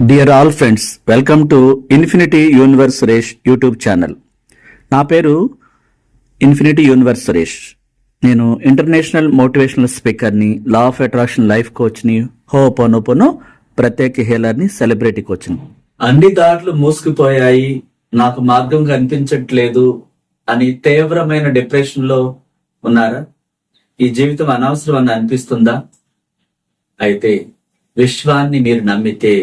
Dear all friends welcome to infinity universe Suresh YouTube channel నా పేరు infinity universe Suresh నేను international motivational స్పీకర్ని law of attraction life కోచ్ని ho'oponopono ప్రత్యేక హేలర్ని సెలబ్రిటీ కోచ్ని అన్ని దారులు మూసుకుపోయాయి నాకు మార్గం కనిపించట్లేదు అని తీవ్రమైన డిప్రెషన్లో ఉన్నారా? ఈ జీవితం అనవసరం అని అనిపిస్తుందా? అయితే విశ్వాన్ని మీరు నమ్మితే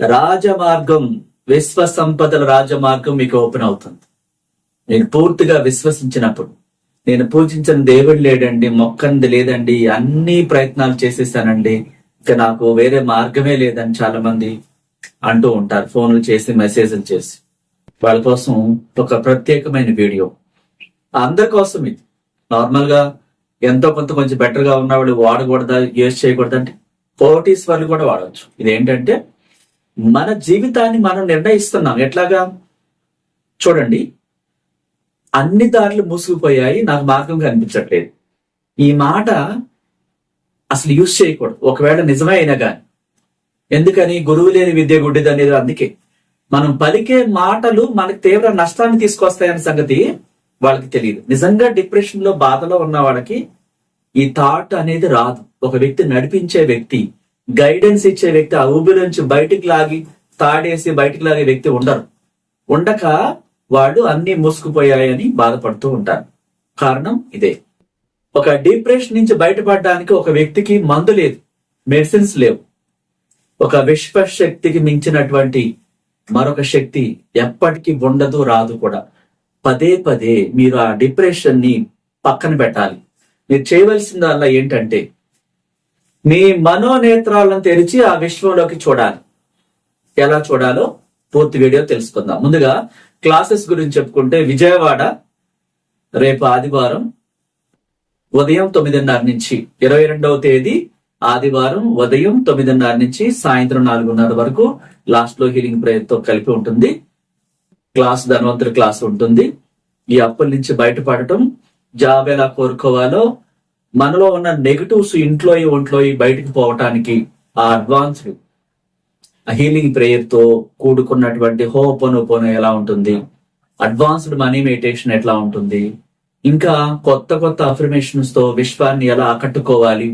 రాజమార్గం విశ్వ సంపదల రాజమార్గం మీకు ఓపెన్ అవుతుంది. నేను పూర్తిగా విశ్వసించినప్పుడు నేను పూజించిన దేవుడు లేడండి మొక్కంది లేదండి అన్ని ప్రయత్నాలు చేసేసానండి. ఇంకా నాకు వేరే మార్గమే లేదని చాలా మంది అంటూ ఉంటారు. ఫోన్లు చేసి మెసేజ్లు చేసి. వాళ్ళ కోసం ఒక ప్రత్యేకమైన వీడియో. అందరి కోసం ఇది. నార్మల్గా ఎంతో కొంత కొంచెం బెటర్గా ఉన్న వాళ్ళు వాడకూడదా యూజ్ చేయకూడదు అంటే వాళ్ళు కూడా వాడవచ్చు. ఇదేంటంటే మన జీవితాన్ని మనం నిర్ణయిస్తున్నాం. ఎట్లాగా? చూడండి. అన్ని దారులు మూసుకుపోయాయి. నాకు మార్గం కనిపించట్లేదు. ఈ మాట అసలు యూజ్ చేయకూడదు. ఒకవేళ నిజమే అయినా కానీ ఎందుకని? గురువు లేని విద్య గుడ్డిది అనేది అందుకే. మనం పలికే మాటలు మనకు తీవ్ర నష్టాన్ని తీసుకొస్తాయన్న సంగతి వాళ్ళకి తెలియదు. నిజంగా డిప్రెషన్లో బాధలో ఉన్న వాళ్ళకి ఈ థాట్ అనేది రాదు. ఒక వ్యక్తి నడిపించే వ్యక్తి గైడెన్స్ ఇచ్చే వ్యక్తి ఆ ఊబి నుంచి బయటికి లాగి తాడేసి బయటికి లాగే వ్యక్తి ఉండరు. ఉండక వాళ్ళు అన్ని మూసుకుపోయాయని బాధపడుతూ ఉంటారు. కారణం ఇదే. ఒక డిప్రెషన్ నుంచి బయటపడడానికి ఒక వ్యక్తికి మందు లేదు మెడిసిన్స్ లేవు. ఒక విశ్వ శక్తికి మించినటువంటి మరొక శక్తి ఎప్పటికీ ఉండదు రాదు కూడా. పదే పదే మీరు ఆ డిప్రెషన్ని పక్కన పెట్టాలి. మీరు చేయవలసిందల్లా ఏంటంటే మీ మనోనేత్రాలను తెరిచి ఆ విశ్వంలోకి చూడాలి. ఎలా చూడాలో పూర్తి వీడియో తెలుసుకుందాం. ముందుగా క్లాసెస్ గురించి చెప్పుకుంటే విజయవాడ రేపు ఆదివారం ఉదయం తొమ్మిదిన్నర నుంచి ఇరవై రెండవ తేదీ ఆదివారం ఉదయం తొమ్మిదిన్నర నుంచి సాయంత్రం నాలుగున్నర వరకు లాస్ట్లో హీలింగ్ ప్రేయర్తో కలిపి ఉంటుంది. క్లాస్ ధన్వంతరి క్లాస్ ఉంటుంది. ఈ అప్పుల నుంచి బయటపడటం జాబ్ ఎలా కోరుకోవాలో మనలో ఉన్న నెగటివ్స్ ఇంట్లో ఒంట్లో బయటకు పోవటానికి ఆ అడ్వాన్స్డ్ హీలింగ్ ప్రేయర్తో కూడుకున్నటువంటి హోపోనోపోనో ఎలా ఉంటుంది? అడ్వాన్స్డ్ మనీ మెడిటేషన్ ఎట్లా ఉంటుంది? ఇంకా కొత్త కొత్త అఫర్మేషన్స్తో విశ్వాన్ని ఎలా ఆకట్టుకోవాలి?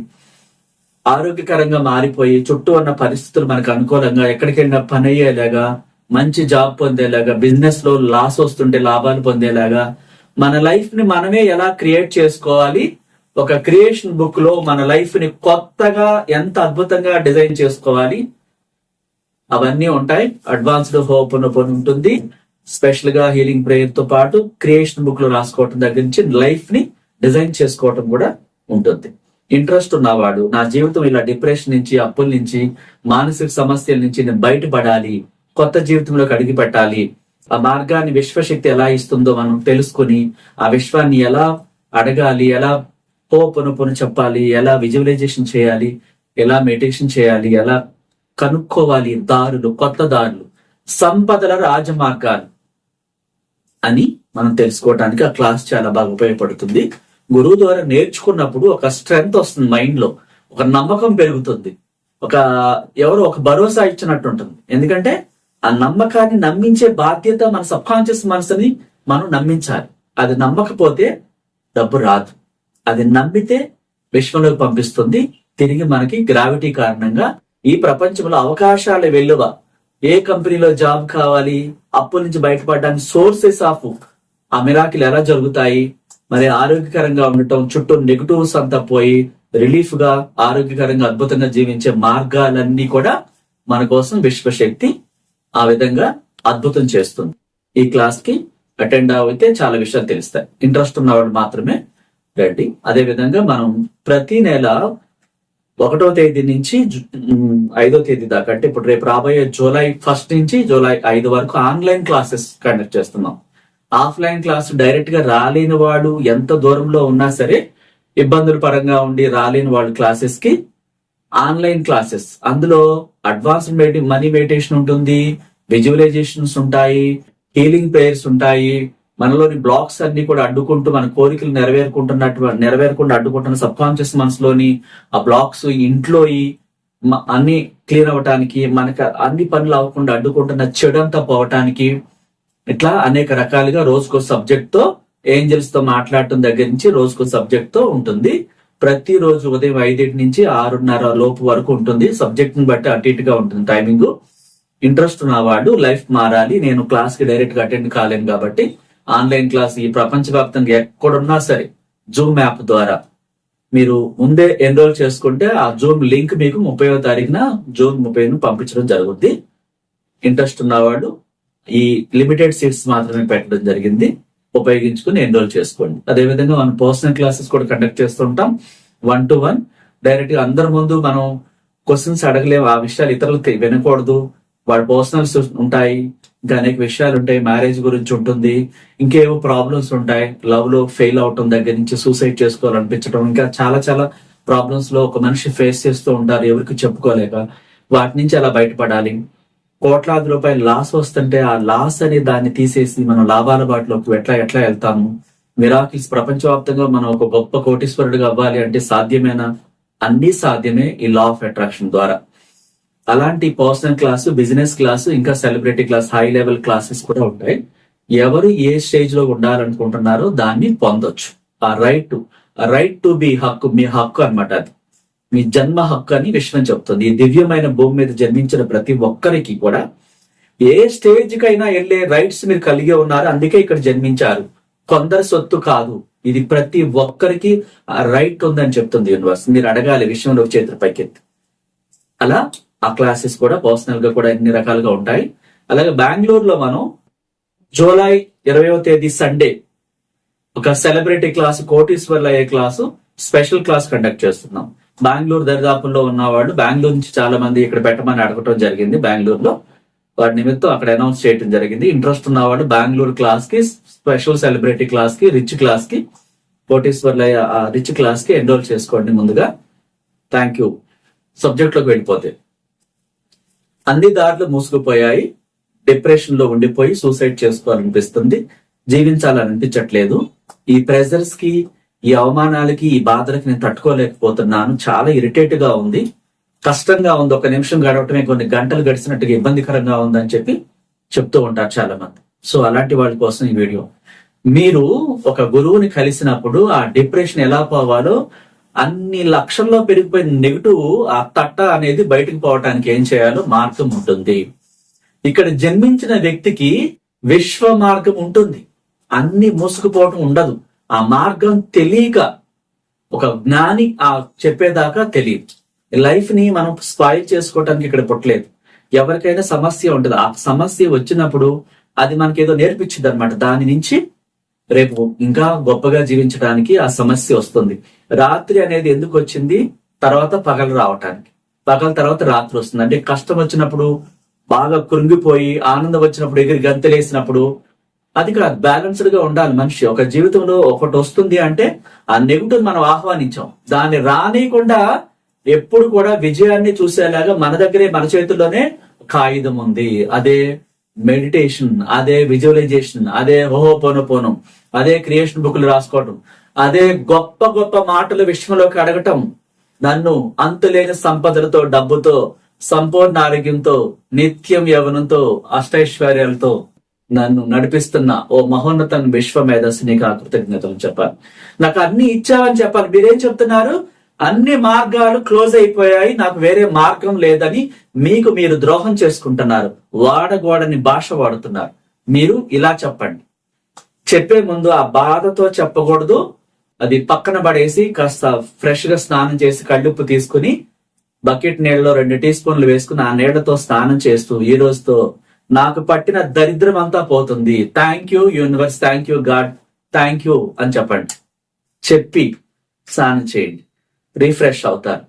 ఆరోగ్యకరంగా మారిపోయి చుట్టూ ఉన్న పరిస్థితులు మనకు అనుకూలంగా ఎక్కడికైనా పని అయ్యేలాగా మంచి జాబ్ పొందేలాగా బిజినెస్లో లాస్ వస్తుంటే లాభాలు పొందేలాగా మన లైఫ్ని మనమే ఎలా క్రియేట్ చేసుకోవాలి? ఒక క్రియేషన్ బుక్లో మన లైఫ్ని కొత్తగా ఎంత అద్భుతంగా డిజైన్ చేసుకోవాలి అవన్నీ ఉంటాయి. అడ్వాన్స్డ్ హోప్ ఉంటుంది. స్పెషల్గా హీలింగ్ ప్రేయర్తో పాటు క్రియేషన్ బుక్లో రాసుకోవటం దగ్గర నుంచి లైఫ్ని డిజైన్ చేసుకోవటం కూడా ఉంటుంది. ఇంట్రెస్ట్ ఉన్నవాడు నా జీవితం ఇలా డిప్రెషన్ నుంచి అప్పుల నుంచి మానసిక సమస్యల నుంచి నేను బయటపడాలి కొత్త జీవితంలోకి అడిగి పెట్టాలి ఆ మార్గాన్ని విశ్వశక్తి ఎలా ఇస్తుందో మనం తెలుసుకుని ఆ విశ్వాన్ని ఎలా అడగాలి ఎలా పోపను చెప్పాలి ఎలా విజువలైజేషన్ చేయాలి ఎలా మెడిటేషన్ చేయాలి ఎలా కనుక్కోవాలి దారులు కొత్త దారులు సంపదల రాజమార్గాలు అని మనం తెలుసుకోవడానికి ఆ క్లాస్ చాలా బాగా ఉపయోగపడుతుంది. గురువు ద్వారా నేర్చుకున్నప్పుడు ఒక స్ట్రెంగ్త్ వస్తుంది మైండ్లో ఒక నమ్మకం పెరుగుతుంది. ఒక ఎవరు ఒక భరోసా ఇచ్చినట్టు ఉంటుంది. ఎందుకంటే ఆ నమ్మకాన్ని నమ్మించే బాధ్యత మన సబ్ కాన్షియస్ మనసుని మనం నమ్మించాలి. అది నమ్మకపోతే డబ్బు రాదు. అది నమ్మితే విశ్వంలోకి పంపిస్తుంది. తిరిగి మనకి గ్రావిటీ కారణంగా ఈ ప్రపంచంలో అవకాశాల వెలువ ఏ కంపెనీలో జాబ్ కావాలి? అప్పుల నుంచి బయటపడడానికి సోర్సెస్ ఆఫ్. ఆ మిరాకిల్ ఎలా జరుగుతాయి? మరి ఆరోగ్యకరంగా ఉండటం చుట్టూ నెగటివ్స్ అంతా పోయి రిలీఫ్గా ఆరోగ్యకరంగా అద్భుతంగా జీవించే మార్గాలన్నీ కూడా మన కోసం విశ్వశక్తి ఆ విధంగా అద్భుతం చేస్తుంది. ఈ క్లాస్కి అటెండ్ అయితే చాలా విషయాలు తెలుస్తాయి. ఇంట్రెస్ట్ ఉన్నవాడు మాత్రమే రండి అదే విధంగా మనం ప్రతి నెల ఒకటో తేదీ నుంచి ఐదో తేదీ దాకా అంటే ఇప్పుడు రేపు రాబోయే జూలై ఫస్ట్ నుంచి జూలై ఐదు వరకు ఆన్లైన్ క్లాసెస్ కండక్ట్ చేస్తున్నాం. ఆఫ్లైన్ క్లాస్ డైరెక్ట్గా రాలేని వాడు ఎంత దూరంలో ఉన్నా సరే ఇబ్బందుల పరంగా ఉండి రాలేని వాళ్ళు క్లాసెస్కి ఆన్లైన్ క్లాసెస్. అందులో అడ్వాన్స్ మెడి మనీ మెడిటేషన్ ఉంటుంది విజువలైజేషన్స్ ఉంటాయి హీలింగ్ ప్రేయర్స్ ఉంటాయి మనలోని బ్లాక్స్ అన్ని కూడా అడ్డుకుంటూ మన కోరికలు నెరవేరుకుంటున్నట్టు నెరవేరకుండా అడ్డుకుంటున్న సబ్ కాన్షియస్ మనసులోని ఆ బ్లాక్స్ ఇంట్లో అన్ని క్లియర్ అవ్వటానికి మనకు అన్ని పనులు అవ్వకుండా అడ్డుకుంటున్న చెడంతా పోవటానికి ఇట్లా అనేక రకాలుగా రోజుకో సబ్జెక్ట్తో ఏంజల్స్తో మాట్లాడటం దగ్గర నుంచి రోజుకో సబ్జెక్ట్తో ఉంటుంది. ప్రతి రోజు ఉదయం ఐదింటి నుంచి ఆరున్నర లోపు వరకు ఉంటుంది. సబ్జెక్ట్ని బట్టి అటు ఇటుగా ఉంటుంది టైమింగ్. ఇంట్రెస్ట్ ఉన్నవాడు లైఫ్ మారాలి. నేను క్లాస్కి డైరెక్ట్గా అటెండ్ కాలేను కాబట్టి ఆన్లైన్ క్లాస్ ఈ ప్రపంచవ్యాప్తంగా ఎక్కడున్నా సరే జూమ్ యాప్ ద్వారా. మీరు ముందే ఎన్రోల్ చేసుకుంటే ఆ జూమ్ లింక్ మీకు ముప్పైవ తారీఖున జూన్ ముప్పైను పంపించడం జరుగుద్ది. ఇంట్రెస్ట్ ఉన్నవాళ్ళు ఈ లిమిటెడ్ సీట్స్ మాత్రమే పెట్టడం జరిగింది. ఉపయోగించుకుని ఎన్రోల్ చేసుకోండి. అదేవిధంగా మనం పర్సనల్ క్లాసెస్ కూడా కండక్ట్ చేస్తుంటాం వన్ టు వన్ డైరెక్ట్గా అందరి ముందు మనం క్వశ్చన్స్ అడగలేము ఆ విషయాలు ఇతరులు వినకూడదు. వాడి పర్సనల్స్ ఉంటాయి ఇంకా అనేక విషయాలు ఉంటాయి మ్యారేజ్ గురించి ఉంటుంది ఇంకేవో ప్రాబ్లమ్స్ ఉంటాయి లవ్లో ఫెయిల్ అవటం దగ్గర నుంచి సూసైడ్ చేసుకోవాలనిపించడం ఇంకా చాలా చాలా ప్రాబ్లమ్స్లో ఒక మనిషి ఫేస్ చేస్తూ ఉంటారు ఎవరికి చెప్పుకోలేక. వాటి నుంచి అలా బయటపడాలి. కోట్లాది రూపాయలు లాస్ వస్తుంటే ఆ లాస్ అనే దాన్ని తీసేసి మనం లాభాల బాటలోకి ఎట్లా ఎట్లా వెళ్తాము? మిరాకిల్స్ ప్రపంచవ్యాప్తంగా మనం ఒక గొప్ప కోటీశ్వరుడిగా అవ్వాలి అంటే సాధ్యమేనా? అన్ని సాధ్యమే ఈ లా ఆఫ్ అట్రాక్షన్ ద్వారా. అలాంటి పర్సనల్ క్లాసు బిజినెస్ క్లాసు ఇంకా celebrity class high level classes కూడా ఉంటాయి. ఎవరు ఏ స్టేజ్లో ఉండాలనుకుంటున్నారో దాన్ని పొందొచ్చు. ఆ రైట్ రైట్ టు బి హక్కు మీ హక్కు అన్నమాట అది. మీ జన్మ హక్కు అని విశ్వం చెప్తుంది. ఈ దివ్యమైన భూమి మీద జన్మించిన ప్రతి ఒక్కరికి కూడా ఏ స్టేజ్ కైనా వెళ్ళే రైట్స్ మీరు కలిగి ఉన్నారు అందుకే ఇక్కడ జన్మించారు. కొందరు సొత్తు కాదు. ఇది ప్రతి ఒక్కరికి రైట్ ఉందని చెప్తుంది యూనివర్స్ మీరు అడగాలి విషయంలో చేతుల పైకెత్తి. అలా ఆ క్లాసెస్ కూడా పర్సనల్గా కూడా ఎన్ని రకాలుగా ఉంటాయి. అలాగే బెంగళూరులో మనం జూలై ఇరవయో తేదీ సండే ఒక సెలబ్రిటీ క్లాస్ కోటీశ్వర్లు అయ్యే క్లాసు స్పెషల్ క్లాస్ కండక్ట్ చేస్తున్నాం. బెంగళూరు దరిదాపుల్లో ఉన్న వాళ్ళు బెంగళూరు నుంచి చాలా మంది ఇక్కడ పెట్టమని అడగటం జరిగింది బెంగళూరులో. వాటి నిమిత్తం అక్కడ అనౌన్స్ చేయడం జరిగింది. ఇంట్రెస్ట్ ఉన్న వాళ్ళు బెంగళూరు క్లాస్కి స్పెషల్ సెలబ్రిటీ క్లాస్కి రిచ్ క్లాస్కి కోటీశ్వర్ల ఆ రిచ్ క్లాస్కి ఎన్రోల్ చేసుకోండి ముందుగా. థ్యాంక్ యూ సబ్జెక్ట్లోకి వెళ్ళిపోతే. అన్ని దారులు మూసుకుపోయాయి. డిప్రెషన్లో ఉండిపోయి సూసైడ్ చేసుకోవాలనిపిస్తుంది. జీవించాలనిపించట్లేదు. ఈ ప్రెజర్స్కి ఈ అవమానాలకి ఈ బాధలకి నేను తట్టుకోలేకపోతున్నాను. చాలా ఇరిటేట్గా ఉంది. కష్టంగా ఉంది. ఒక నిమిషం గడవటమే కొన్ని గంటలు గడిచినట్టుగా ఇబ్బందికరంగా ఉందని చెప్పి చెప్తూ ఉంటారు చాలా మంది సో అలాంటి వాళ్ళ కోసం ఈ వీడియో. మీరు ఒక గురువుని కలిసినప్పుడు ఆ డిప్రెషన్ ఎలా పోవాలో అన్ని లక్షల్లో పెరిగిపోయిన నెగిటివ్ ఆ తట్ట అనేది బయటకు పోవటానికి ఏం చేయాలో మార్గం ఉంటుంది. ఇక్కడ జన్మించిన వ్యక్తికి విశ్వ మార్గం ఉంటుంది. అన్ని మూసుకుపోవటం ఉండదు. ఆ మార్గం తెలియక ఒక జ్ఞాని ఆ చెప్పేదాకా తెలియదు. లైఫ్ని మనం స్పాయిల్ చేసుకోవటానికి ఇక్కడ పుట్టలేదు. ఎవరికైనా సమస్య ఉంటుంది ఆ సమస్య వచ్చినప్పుడు అది మనకి ఏదో నేర్పించింది అనమాట దాని నుంచి రేపు ఇంకా గొప్పగా జీవించడానికి ఆ సమస్య వస్తుంది. రాత్రి అనేది ఎందుకు వచ్చింది? తర్వాత పగలు రావటానికి. పగల తర్వాత రాత్రి వస్తుంది. అంటే కష్టం వచ్చినప్పుడు బాగా కృంగిపోయి ఆనందం వచ్చినప్పుడు ఎగిరి గంతలేసినప్పుడు అది ఇక్కడ బ్యాలెన్స్డ్గా ఉండాలి మనిషి. ఒక జీవితంలో ఒకటి వస్తుంది అంటే ఆ నెగిటివ్ మనం ఆహ్వానించాం. దాన్ని రానియకుండా ఎప్పుడు కూడా విజయాన్ని చూసేలాగా మన దగ్గరే మన చేతుల్లోనే కాగితం ఉంది. అదే మెడిటేషన్ అదే విజువలైజేషన్ అదే ఓహోపోనపోనం అదే క్రియేషన్ బుక్లు రాసుకోవటం అదే గొప్ప గొప్ప మాటలు విశ్వంలోకి అడగటం నన్ను అంతులేని సంపదలతో డబ్బుతో సంపూర్ణ ఆరోగ్యంతో నిత్యం యవనంతో అష్టైశ్వర్యాలతో నన్ను నడిపిస్తున్న ఓ మహోన్నత విశ్వ మేధస్సు నీకు కృతజ్ఞతలు చెప్పాలి. నాకు అన్ని ఇచ్చావని చెప్పాలి. మీరేం చెప్తున్నారు? అన్ని మార్గాలు క్లోజ్ అయిపోయాయి నాకు వేరే మార్గం లేదని మీకు మీరు ద్రోహం చేసుకుంటున్నారు. వాడగోడని భాష వాడుతున్నారు. మీరు ఇలా చెప్పండి. చెప్పే ముందు ఆ బాధతో చెప్పకూడదు. అది పక్కన పడేసి కాస్త ఫ్రెష్గా స్నానం చేసి కళ్ళుప్పు తీసుకుని బకెట్ నీళ్ళలో రెండు టీ స్పూన్లు వేసుకుని ఆ నీళ్ళతో స్నానం చేస్తూ ఈ రోజుతో నాకు పట్టిన దరిద్రం అంతా పోతుంది. Thank you universe thank you god thank you అని చెప్పండి. చెప్పి స్నానం చేయండి. రీఫ్రెష్ అవుతారు.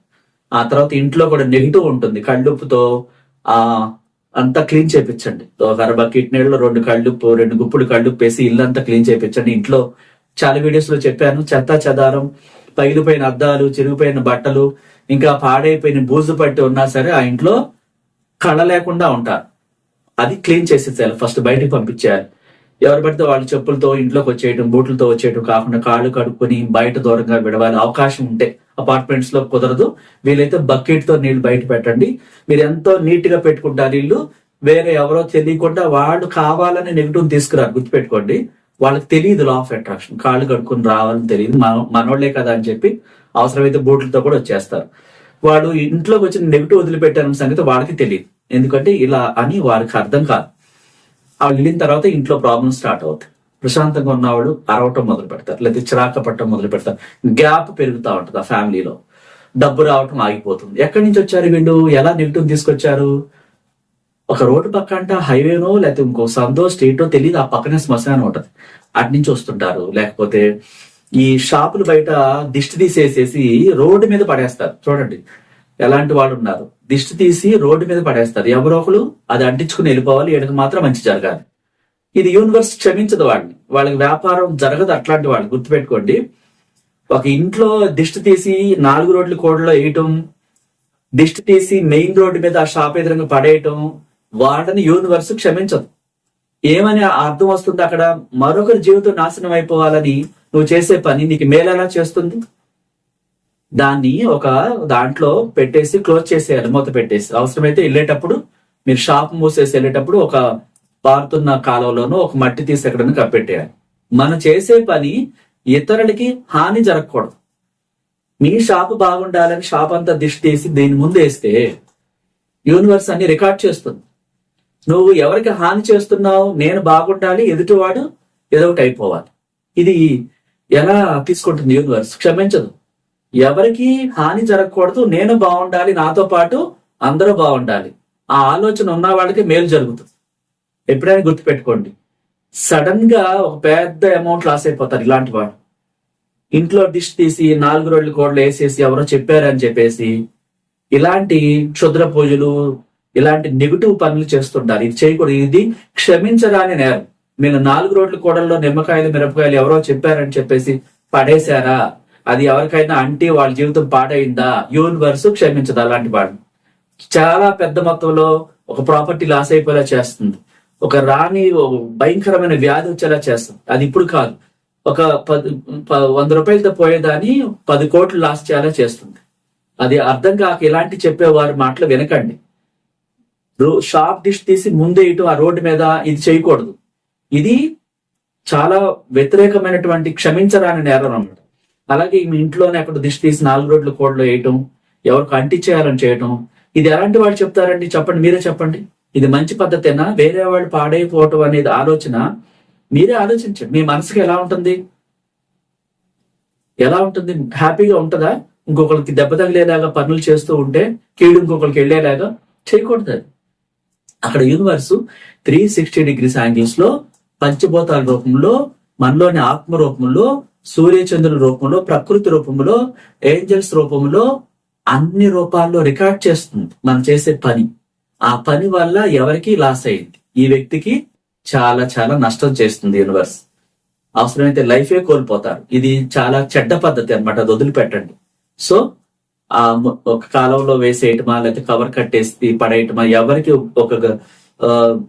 ఆ తర్వాత ఇంట్లో కూడా నెగిటివ్ ఉంటుంది. కళ్ళుప్పుతో ఆ అంతా క్లీన్ చేయించండి ఒక అర బకెట్ నీళ్ళలో రెండు కళ్ళుప్పు రెండు గుప్పుడు కళ్ళుప్పు వేసి ఇల్లంతా క్లీన్ చేపించండి. ఇంట్లో చాలా వీడియోస్లో చెప్పాను. చెత్త చెదారం పగిలిపోయిన అద్దాలు చిరిగిపోయిన బట్టలు ఇంకా పాడైపోయిన బూజు పట్టి ఉన్నా సరే ఆ ఇంట్లో కళ లేకుండా ఉంటారు. అది క్లీన్ చేసేసేయాలి. ఫస్ట్ బయటికి పంపించేయాలి. ఎవరు పడితే వాళ్ళు చెప్పులతో ఇంట్లోకి వచ్చేయటం బూట్లతో వచ్చేయటం కాకుండా కాళ్ళు కడుక్కొని బయట దూరంగా విడవాలి అవకాశం ఉంటే. అపార్ట్మెంట్స్లో కుదరదు. వీలైతే బకెట్తో నీళ్ళు బయట పెట్టండి. మీరు ఎంతో నీట్గా పెట్టుకుంటారు ఇల్లు వేరే ఎవరో తెలియకుండా వాళ్ళు కావాలని నెగిటివ్ తీసుకురారు. గుర్తుపెట్టుకోండి. వాళ్ళకి తెలియదు లా ఆఫ్ అట్రాక్షన్ కాళ్ళు కడుక్కొని రావాలని తెలియదు. మనోళ్ళే కదా అని చెప్పి అవసరమైతే బూట్లతో కూడా వచ్చేస్తారు. వాళ్ళు ఇంట్లోకి వచ్చిన నెగిటివ్ వదిలిపెట్టారన్న సంగతి వాళ్ళకి తెలియదు. ఎందుకంటే ఇలా అని వారికి అర్థం కాదు. ఆ వెళ్ళిన తర్వాత ఇంట్లో ప్రాబ్లమ్ స్టార్ట్ అవుతాయి ప్రశాంతంగా ఉన్నవాడు అరవటం మొదలు పెడతారు. లేదా చిరాక పట్టడం మొదలు పెడతారు. గ్యాప్ పెరుగుతూ ఉంటుంది ఆ ఫ్యామిలీలో. డబ్బు రావటం ఆగిపోతుంది. ఎక్కడి నుంచి వచ్చారు వీళ్ళు? ఎలా నెగిటివ్ తీసుకొచ్చారు? ఒక రోడ్డు పక్క అంట హైవేనో లేకపోతే ఇంకో సందో స్ట్రీటో తెలియదు ఆ పక్కనే శ్మశానం ఉంటుంది. అటు నుంచి వస్తుంటారు. లేకపోతే ఈ షాపులు బయట దిష్టి తీసేసేసి రోడ్డు మీద పడేస్తారు. చూడండి. ఎలాంటి వాళ్ళు ఉన్నారు. దిష్టి తీసి రోడ్డు మీద పడేస్తారు. ఎవరో ఒకరు అది అంటించుకుని వెళ్ళిపోవాలి. వీళ్ళకి మాత్రం మంచి జరగాలి. ఇది యూనివర్స్ క్షమించదు వాడిని. వాళ్ళకి వ్యాపారం జరగదు అట్లాంటి వాళ్ళు గుర్తుపెట్టుకోండి. ఒక ఇంట్లో దిష్టి తీసి నాలుగు రోడ్ల కోడలో వేయటం దిష్టి తీసి మెయిన్ రోడ్డు మీద ఆ షాప్ ఎదురుగా పడేయటం వాళ్ళని యూనివర్స్ క్షమించదు. ఏమని అర్థం వస్తుంది అక్కడ? మరొకరి జీవితం నాశనం అయిపోవాలని నువ్వు చేసే పని నీకు మేలేలా చేస్తుంది? దాన్ని ఒక దాంట్లో పెట్టేసి క్లోజ్ చేసేయాలి మూత పెట్టేసి. అవసరమైతే వెళ్ళేటప్పుడు మీరు షాప్ మూసేసి వెళ్ళేటప్పుడు ఒక పారుతున్న కాలంలోనూ ఒక మట్టి తీసి ఎక్కడైనా కప్పెట్టేయాలి. మనం చేసే పని ఇతరులకి హాని జరగకూడదు. మీ షాప్ బాగుండాలని షాప్ అంతా దిష్టి తీసి దీని ముందు వేస్తే యూనివర్స్ అన్ని రికార్డ్ చేస్తుంది. నువ్వు ఎవరికి హాని చేస్తున్నావు నేను బాగుండాలి ఎదుటివాడు ఏదో ఒకటి అయిపోవాలి. ఇది ఎలా తీసుకుంటుంది యూనివర్స్? క్షమించదు. ఎవరికి హాని జరగకూడదు నేను బాగుండాలి నాతో పాటు అందరూ బాగుండాలి. ఆ ఆలోచన ఉన్న వాళ్ళకి మేలు జరుగుతుంది. ఎప్పుడైనా గుర్తుపెట్టుకోండి. సడన్గా ఒక పెద్ద అమౌంట్ లాస్ అయిపోతారు ఇలాంటి వాడు ఇంట్లో డిష్ తీసి నాలుగు రోజులు కోడలు వేసేసి ఎవరో చెప్పారని చెప్పేసి ఇలాంటి క్షుద్ర పూజలు ఇలాంటి నెగిటివ్ పనులు చేస్తుంటారు. ఇది చేయకూడదు. ఇది క్షమించరాని నేరం. మీరు నాలుగు రోడ్ల కూడల్లో నిమ్మకాయలు మిరపకాయలు ఎవరో చెప్పారని చెప్పేసి పడేశారా? అది ఎవరికైనా అంటే వాళ్ళ జీవితం పాడైందా? యూనివర్స్ క్షమించదు అలాంటి వాడు. చాలా పెద్ద మొత్తంలో ఒక ప్రాపర్టీ లాస్ అయిపోయేలా చేస్తుంది. ఒక రాణి భయంకరమైన వ్యాధి వచ్చేలా చేస్తుంది. అది ఇప్పుడు కాదు. ఒక పది ప- వంద రూపాయలతో పోయేదాన్ని పది కోట్లు లాస్ చేయాలా చేస్తుంది. అది అర్థం కాక ఇలాంటి చెప్పేవారి మాటలు వినకండి. రో- షాప్ డిష్ తీసి ముందే ఇటు ఆ రోడ్డు మీద ఇది చేయకూడదు. ఇది చాలా వ్యతిరేకమైనటువంటి క్షమించరాని నేరం అన్నమాట. అలాగే మీ ఇంట్లోనే అక్కడ దిష్టి తీసి నాలుగు రోడ్ల కోడ్లు వేయటం ఎవరికి అంటించేయాలని చేయటం. ఇది ఎలాంటి వాళ్ళు చెప్తారండి? చెప్పండి మీరే చెప్పండి. ఇది మంచి పద్ధతేనా? వేరే వాళ్ళు పాడైపోవటం అనేది ఆలోచన. మీరే ఆలోచించండి. మీ మనసుకి ఎలా ఉంటుంది? ఎలా ఉంటుంది? హ్యాపీగా ఉంటుందా? ఇంకొకరికి దెబ్బ తగిలేలాగా పనులు చేస్తూ ఉంటే కీడు ఇంకొకరికి వెళ్ళేలాగా చేయకూడదు అక్కడ యూనివర్స్ త్రీ సిక్స్టీ డిగ్రీస్ యాంగిల్స్లో పంచభూతాల రూపంలో మనలోని ఆత్మ రూపంలో సూర్యచంద్రుల రూపంలో ప్రకృతి రూపంలో ఏంజల్స్ రూపంలో అన్ని రూపాల్లో రికార్డ్ చేస్తుంది మనం చేసే పని. ఆ పని వల్ల ఎవరికి లాస్ అయింది ఈ వ్యక్తికి చాలా చాలా నష్టం చేస్తుంది యూనివర్స్ అవసరమైతే లైఫే కోల్పోతారు. ఇది చాలా చెడ్డ పద్ధతి అనమాట అది వదిలిపెట్టండి. సో ఆ ఒక కాలంలో వేసేయటమా లేకపోతే కవర్ కట్టేసి పడేయటమా ఎవరికి ఒక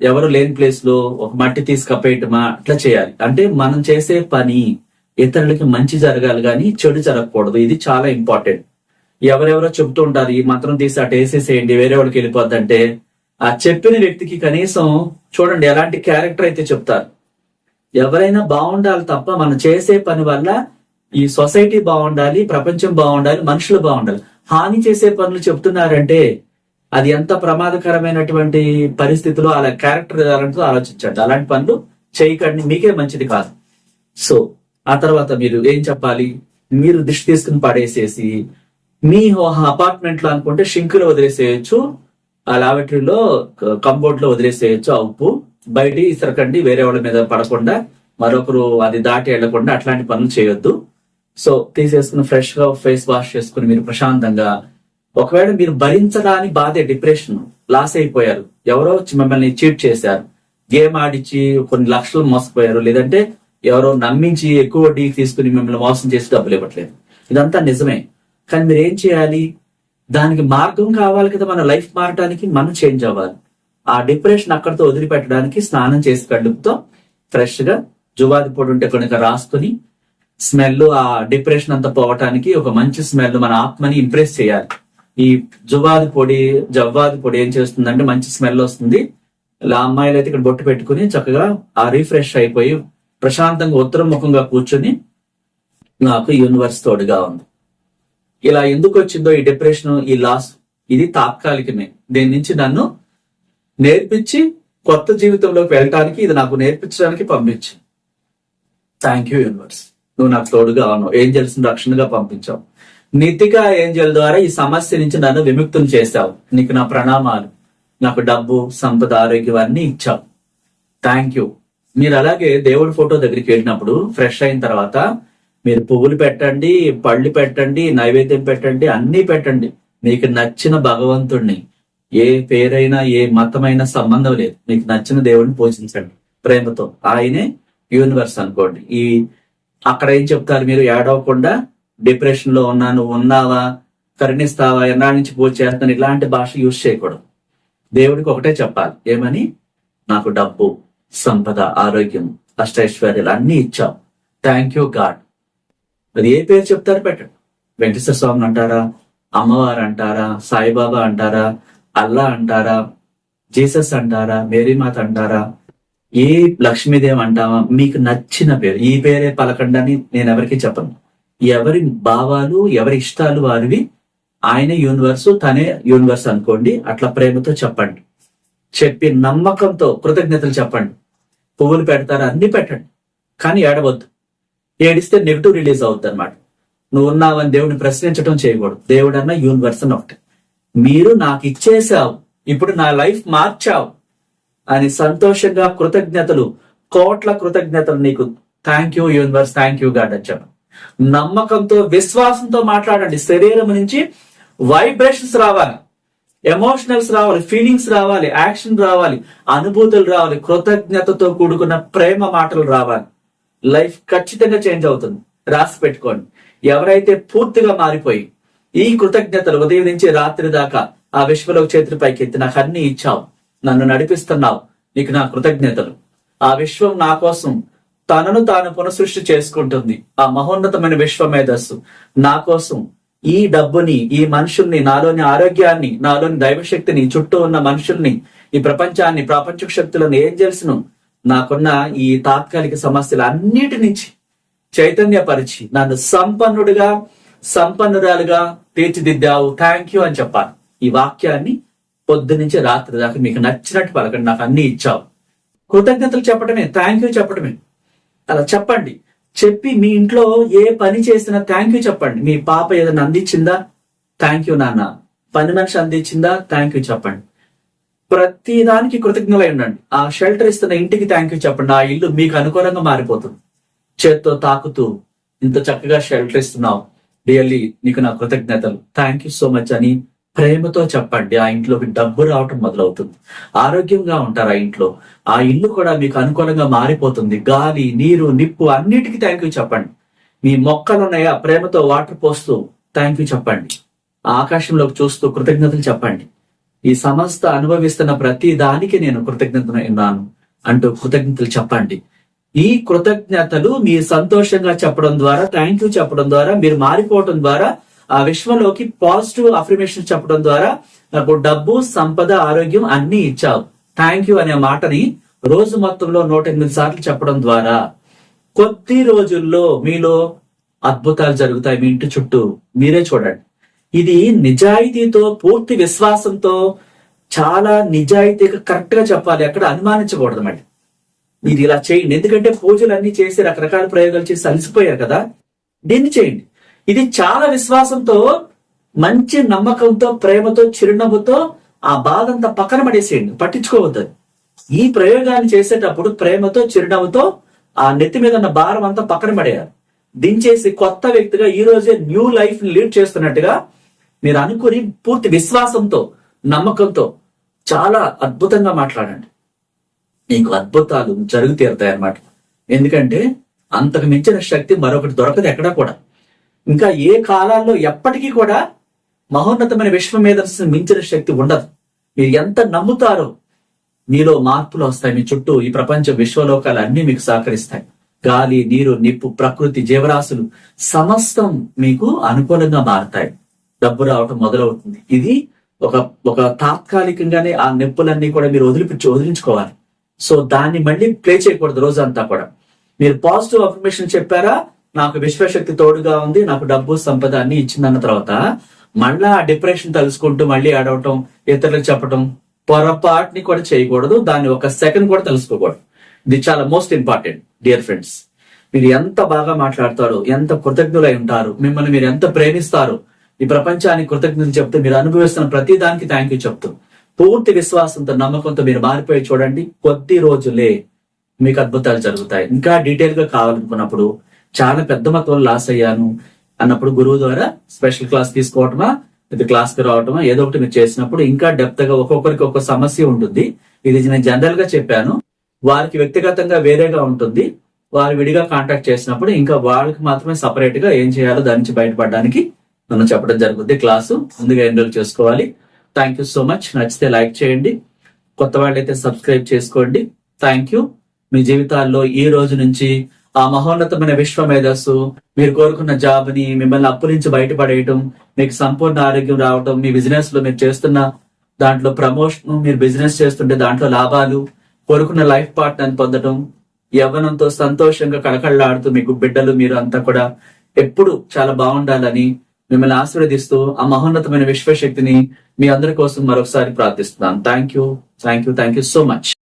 ఎవరు లేని ప్లేస్లో ఒక మట్టి తీసి కప్పేయటమా అట్లా చేయాలి. అంటే మనం చేసే పని ఇతరులకి మంచి జరగాలి కానీ చెడు జరగకూడదు. ఇది చాలా ఇంపార్టెంట్. ఎవరెవరో చెప్తూ ఉంటారు ఈ మంత్రం తీసి అటు వేసేసేయండి వేరే వాళ్ళకి వెళ్ళిపోద్ది అంటే ఆ చెప్పిన వ్యక్తికి కనీసం చూడండి ఎలాంటి క్యారెక్టర్ అయితే చెప్తారు. ఎవరైనా బాగుండాలి తప్ప మనం చేసే పని వల్ల ఈ సొసైటీ బాగుండాలి ప్రపంచం బాగుండాలి మనుషులు బాగుండాలి. హాని చేసే పనులు చెప్తున్నారంటే అది ఎంత ప్రమాదకరమైనటువంటి పరిస్థితిలో అలా క్యారెక్టర్ అలాంటిదో ఆలోచించండి. అలాంటి పనులు చేయకండి మీకే మంచిది కాదు. సో ఆ తర్వాత మీరు ఏం చెప్పాలి? మీరు దిష్టి తీసుకుని పడేసేసి మీ అపార్ట్మెంట్లో అనుకుంటే షింక్లో వదిలేసేయచ్చు ఆ లాబరేటరీలో కంబోర్డ్లో వదిలేసేయచ్చు ఆ ఉప్పు. బయట ఇసరకండి వేరే వాళ్ళ మీద పడకుండా మరొకరు అది దాటి వెళ్ళకుండా అట్లాంటి పనులు చేయొద్దు. సో తీసేసుకుని ఫ్రెష్గా ఫేస్ వాష్ చేసుకుని మీరు ప్రశాంతంగా ఒకవేళ మీరు భరించడానికి బాధే డిప్రెషన్ లాస్ అయిపోయారు. ఎవరో మిమ్మల్ని చీట్ చేశారు. గేమ్ ఆడిచ్చి కొన్ని లక్షలు మోసపోయారు. లేదంటే ఎవరో నమ్మించి ఎక్కువ వడ్డీ తీసుకుని మిమ్మల్ని మోసం చేసి డబ్బులు ఇవ్వట్లేదు. ఇదంతా నిజమే. కానీ మీరు ఏం చేయాలి? దానికి మార్గం కావాలి కదా మన లైఫ్ మారడానికి మనం చేంజ్ అవ్వాలి. ఆ డిప్రెషన్ అక్కడితో వదిలిపెట్టడానికి స్నానం చేసి కడుపుతో ఫ్రెష్గా జువాది పొడి ఉంటే కనుక రాసుకుని స్మెల్ ఆ డిప్రెషన్ అంతా పోవటానికి ఒక మంచి స్మెల్ మన ఆత్మని ఇంప్రెస్ చేయాలి. ఈ జువాది పొడి జవ్వాది పొడి ఏం చేస్తుందంటే మంచి స్మెల్ వస్తుంది. ఇలా అమ్మాయిలు అయితే ఇక్కడ బొట్టు పెట్టుకుని చక్కగా ఆ రీఫ్రెష్ అయిపోయి ప్రశాంతంగా ఉత్తరముఖంగా కూర్చొని నాకు యూనివర్స్ తోడుగా ఉంది. ఇలా ఎందుకు వచ్చిందో ఈ డిప్రెషన్ ఈ లాస్ ఇది తాత్కాలికమే. దీని నుంచి నన్ను నేర్పించి కొత్త జీవితంలోకి వెళ్ళటానికి ఇది నాకు నేర్పించడానికి పంపించి. థ్యాంక్ యూ యూనివర్స్ నువ్వు నాకు తోడుగా ఉన్నావు. ఏంజల్స్ రక్షణగా పంపించావు. నితిగా ఏంజల్ ద్వారా ఈ సమస్య నుంచి నన్ను విముక్తం చేశావు. నీకు నా ప్రణామాలు నాకు డబ్బు సంపద ఆరోగ్యం అన్ని ఇచ్చావు. థ్యాంక్ యూ మీరు అలాగే దేవుడి ఫోటో దగ్గరికి వెళ్ళినప్పుడు ఫ్రెష్ అయిన తర్వాత మీరు పువ్వులు పెట్టండి పళ్ళు పెట్టండి నైవేద్యం పెట్టండి అన్నీ పెట్టండి. మీకు నచ్చిన భగవంతుణ్ణి ఏ పేరైనా ఏ మతమైనా సంబంధం లేదు. మీకు నచ్చిన దేవుడిని పూజించండి ప్రేమతో. ఆయనే యూనివర్స్ అనుకోండి. ఈ అక్కడ ఏం చెప్తారు మీరు? ఏడవకుండా డిప్రెషన్లో ఉన్నా నువ్వు ఉన్నావా కరుణిస్తావా ఎన్నాళ్ళ నుంచి పూజ చేస్తాను ఇలాంటి భాష యూజ్ చేయకూడదు. దేవుడికి ఒకటే చెప్పాలి. ఏమని? నాకు డబ్బు. సంపద ఆరోగ్యం అష్టైశ్వర్యాలు అన్ని ఇచ్చావు థ్యాంక్ యూ గాడ్ అది ఏ పేరు చెప్తారు పెట్టండి. వెంకటేశ్వర స్వామి అంటారా? అమ్మవారు అంటారా? సాయిబాబా అంటారా? అల్లా అంటారా? జీసస్ అంటారా? మేరీమాత అంటారా? ఏ లక్ష్మీదేవి అంటావా మీకు నచ్చిన పేరు. ఈ పేరే పలకండి నేను ఎవరికి చెప్పను. ఎవరి భావాలు ఎవరి ఇష్టాలు వారివి. ఆయన యూనివర్స్ తనే యూనివర్స్ అనుకోండి. అట్లా ప్రేమతో చెప్పండి. చెప్పి నమ్మకంతో కృతజ్ఞతలు చెప్పండి. పువ్వులు పెడతారు? అన్ని పెట్టండి. కానీ ఏడవద్దు. ఏడిస్తే నెగిటివ్ రిలీజ్ అవుద్ది అనమాట నువ్వు ఉన్నావని దేవుడిని ప్రశ్నించడం చేయకూడదు. దేవుడు అన్న యూనివర్స్ అని ఒకటి. మీరు నాకు ఇచ్చేసావు ఇప్పుడు నా లైఫ్ మార్చావు. అని సంతోషంగా కృతజ్ఞతలు కోట్ల కృతజ్ఞతలు నీకు. Thank you universe thank you god అని నమ్మకంతో విశ్వాసంతో మాట్లాడండి. శరీరం నుంచి వైబ్రేషన్స్ రావాలి. ఎమోషనల్స్ రావాలి ఫీలింగ్స్ రావాలి యాక్షన్ రావాలి అనుభూతులు రావాలి కృతజ్ఞతతో కూడుకున్న ప్రేమ మాటలు రావాలి. లైఫ్ ఖచ్చితంగా చేంజ్ అవుతుంది. రాసి పెట్టుకోండి. ఎవరైతే పూర్తిగా మారిపోయి ఈ కృతజ్ఞతలు ఉదయం నుంచి రాత్రి దాకా ఆ విశ్వలోక చేతుల పైకి ఎత్తి నాకు అన్ని ఇచ్చావు నన్ను నడిపిస్తున్నావు నీకు నా కృతజ్ఞతలు. ఆ విశ్వం నా కోసం తనను తాను పునఃసృష్టి చేసుకుంటుంది. ఆ మహోన్నతమైన విశ్వ మేధస్సు నా కోసం ఈ డబ్బుని ఈ మనుషుల్ని నాలోని ఆరోగ్యాన్ని నాలోని దైవశక్తిని చుట్టూ ఉన్న మనుషుల్ని ఈ ప్రపంచాన్ని ప్రాపంచక శక్తులను ఏంజల్స్ను నాకున్న ఈ తాత్కాలిక సమస్యలు అన్నిటి నుంచి చైతన్యపరిచి నన్ను సంపన్నుడిగా సంపన్నురాలుగా తీర్చిదిద్దావు. థ్యాంక్ యూ అని చెప్పాలి. ఈ వాక్యాన్ని పొద్దు నుంచి రాత్రి దాకా మీకు నచ్చినట్టు పలకండి. నాకు అన్ని ఇచ్చావు. కృతజ్ఞతలు చెప్పడమే థ్యాంక్ యూ చెప్పడమే అలా చెప్పండి. చెప్పి మీ ఇంట్లో ఏ పని చేసినా థ్యాంక్ యూ చెప్పండి. మీ పాప ఏదైనా అందించిందా? థ్యాంక్ యూ నాన్న. పని మనిషి అందించిందా? థ్యాంక్ యూ చెప్పండి. ప్రతి దానికి కృతజ్ఞలై ఉండండి. ఆ షెల్టర్ ఇస్తున్న ఇంటికి థ్యాంక్ యూ చెప్పండి. ఆ ఇల్లు మీకు అనుకూలంగా మారిపోతుంది. చేత్తో తాకుతూ ఇంత చక్కగా షెల్టర్ ఇస్తున్నావు. రియల్లీ నీకు నా కృతజ్ఞతలు. థ్యాంక్ యూ సో మచ్ అని ప్రేమతో చెప్పండి ఆ ఇంట్లోకి డబ్బు రావటం మొదలవుతుంది. ఆరోగ్యంగా ఉంటారు ఆ ఇంట్లో. ఆ ఇల్లు కూడా మీకు అనుకూలంగా మారిపోతుంది. గాలి నీరు నిప్పు అన్నిటికీ థ్యాంక్ యూ చెప్పండి. మీ మొక్కలు ఉన్నాయా? ప్రేమతో వాటర్ పోస్తూ థ్యాంక్ యూ చెప్పండి. ఆకాశంలోకి చూస్తూ కృతజ్ఞతలు చెప్పండి. ఈ సమస్త అనుభవిస్తున్న ప్రతి దానికి నేను కృతజ్ఞతను విన్నాను అంటూ కృతజ్ఞతలు చెప్పండి. ఈ కృతజ్ఞతలు మీ సంతోషంగా చెప్పడం ద్వారా థ్యాంక్ యూ చెప్పడం ద్వారా మీరు మారిపోవడం ద్వారా విశ్వంలోకి పాజిటివ్ అఫర్మేషన్ చెప్పడం ద్వారా నాకు డబ్బు సంపద ఆరోగ్యం అన్ని ఇచ్చావు. థ్యాంక్ యూ అనే మాటని రోజు మొత్తంలో నూట ఎనిమిది సార్లు చెప్పడం ద్వారా కొద్ది రోజుల్లో మీలో అద్భుతాలు జరుగుతాయి మీ ఇంటి చుట్టూ. మీరే చూడండి. ఇది నిజాయితీతో పూర్తి విశ్వాసంతో చాలా నిజాయితీగా కరెక్ట్గా చెప్పాలి. అక్కడ అనుమానించకూడదు మళ్ళీ. మీరు ఇలా చేయండి. ఎందుకంటే పూజలు అన్ని చేసి రకరకాల ప్రయోగాలు చేసి అలసిపోయారు కదా. దీన్ని చేయండి. ఇది చాలా విశ్వాసంతో మంచి నమ్మకంతో ప్రేమతో చిరునవ్వుతో ఆ బాధ అంతా పక్కన పడేసేయండి. పట్టించుకోవద్దు ఈ ప్రయోగాన్ని చేసేటప్పుడు ప్రేమతో చిరునవ్వుతో ఆ నెత్తి మీద ఉన్న భారం అంతా పక్కన పడేయాలి. దించేసి కొత్త వ్యక్తిగా ఈ రోజే న్యూ లైఫ్ లీడ్ చేస్తున్నట్టుగా మీరు అనుకుని పూర్తి విశ్వాసంతో నమ్మకంతో చాలా అద్భుతంగా మాట్లాడండి. నీకు అద్భుతాలు జరుగు తీరుతాయి అన్నమాట ఎందుకంటే అంతకు మించిన శక్తి మరొకటి దొరకదు ఎక్కడా కూడా. ఇంకా ఏ కాలాల్లో ఎప్పటికీ కూడా మహోన్నతమైన విశ్వం మీద మించిన శక్తి ఉండదు. మీరు ఎంత నమ్ముతారో మీలో మార్పులు వస్తాయి. మీ చుట్టూ ఈ ప్రపంచ విశ్వలోకాలు అన్ని మీకు సహకరిస్తాయి. గాలి నీరు నిప్పు ప్రకృతి జీవరాశులు సమస్తం మీకు అనుకూలంగా మారతాయి. డబ్బు రావటం మొదలవుతుంది. ఇది ఒక ఒక తాత్కాలికంగానే ఆ నొప్పులన్నీ కూడా మీరు వదిలిపించి వదిలించుకోవాలి. సో దాన్ని మళ్ళీ ప్లే చేయకూడదు రోజంతా కూడా. మీరు పాజిటివ్ అఫర్మేషన్ చెప్పారా? నాకు విశ్వశక్తి తోడుగా ఉంది నాకు డబ్బు సంపద అన్ని ఇచ్చిందన్న తర్వాత మళ్ళా ఆ డిప్రెషన్ తలుసుకుంటూ మళ్ళీ ఆడవటం ఇతరులకు చెప్పటం పొరపాటుని కూడా చేయకూడదు. దాన్ని ఒక సెకండ్ కూడా తెలుసుకోకూడదు. ఇది చాలా మోస్ట్ ఇంపార్టెంట్ డియర్ ఫ్రెండ్స్. మీరు ఎంత బాగా మాట్లాడతారో ఎంత కృతజ్ఞులై ఉంటారు మిమ్మల్ని మీరు ఎంత ప్రేమిస్తారు ఈ ప్రపంచానికి కృతజ్ఞతలు చెప్తూ మీరు అనుభవిస్తున్న ప్రతి దానికి థ్యాంక్ యూ చెప్తూ పూర్తి విశ్వాసంతో నమ్మకంతో మీరు మారిపోయి చూడండి. కొద్ది రోజులే మీకు అద్భుతాలు జరుగుతాయి. ఇంకా డీటెయిల్గా కావాలనుకున్నప్పుడు చాలా పెద్ద మొత్తంలో లాస్ అయ్యాను అన్నప్పుడు గురువు ద్వారా స్పెషల్ క్లాస్ తీసుకోవటమా ఇది క్లాస్కి రావటమా ఏదో ఒకటి మీరు చేసినప్పుడు ఇంకా డెప్త్గా ఒక్కొక్కరికి ఒక్కొక్క సమస్య ఉంటుంది. ఇది నేను జనరల్గా చెప్పాను. వారికి వ్యక్తిగతంగా వేరేగా ఉంటుంది. వారు విడిగా కాంటాక్ట్ చేసినప్పుడు ఇంకా వాళ్ళకి మాత్రమే సపరేట్గా ఏం చేయాలో దాని నుంచి బయటపడడానికి మనం చెప్పడం జరుగుతుంది. క్లాసు ముందుగా ఎన్రోల్ చేసుకోవాలి. థ్యాంక్ యూ సో మచ్ నచ్చితే లైక్ చేయండి. కొత్త వాళ్ళైతే సబ్స్క్రైబ్ చేసుకోండి. థ్యాంక్ యూ మీ జీవితాల్లో ఈ రోజు నుంచి ఆ మహోన్నతమైన విశ్వ మేధస్సు మీరు కోరుకున్న జాబ్ని మిమ్మల్ని అప్పు నుంచి బయటపడేయటం మీకు సంపూర్ణ ఆరోగ్యం రావటం మీ బిజినెస్లో మీరు చేస్తున్న దాంట్లో ప్రమోషన్ మీరు బిజినెస్ చేస్తుంటే దాంట్లో లాభాలు కోరుకున్న లైఫ్ పార్ట్నర్ పొందడం యవ్వనంతో సంతోషంగా కళకళలాడుతూ మీకు బిడ్డలు మీరు అంతా కూడా ఎప్పుడు చాలా బాగుండాలని మిమ్మల్ని ఆశీర్వదిస్తూ ఆ మహోన్నతమైన విశ్వశక్తిని మీ అందరి కోసం మరొకసారి ప్రార్థిస్తున్నాను. Thank you thank you thank you so much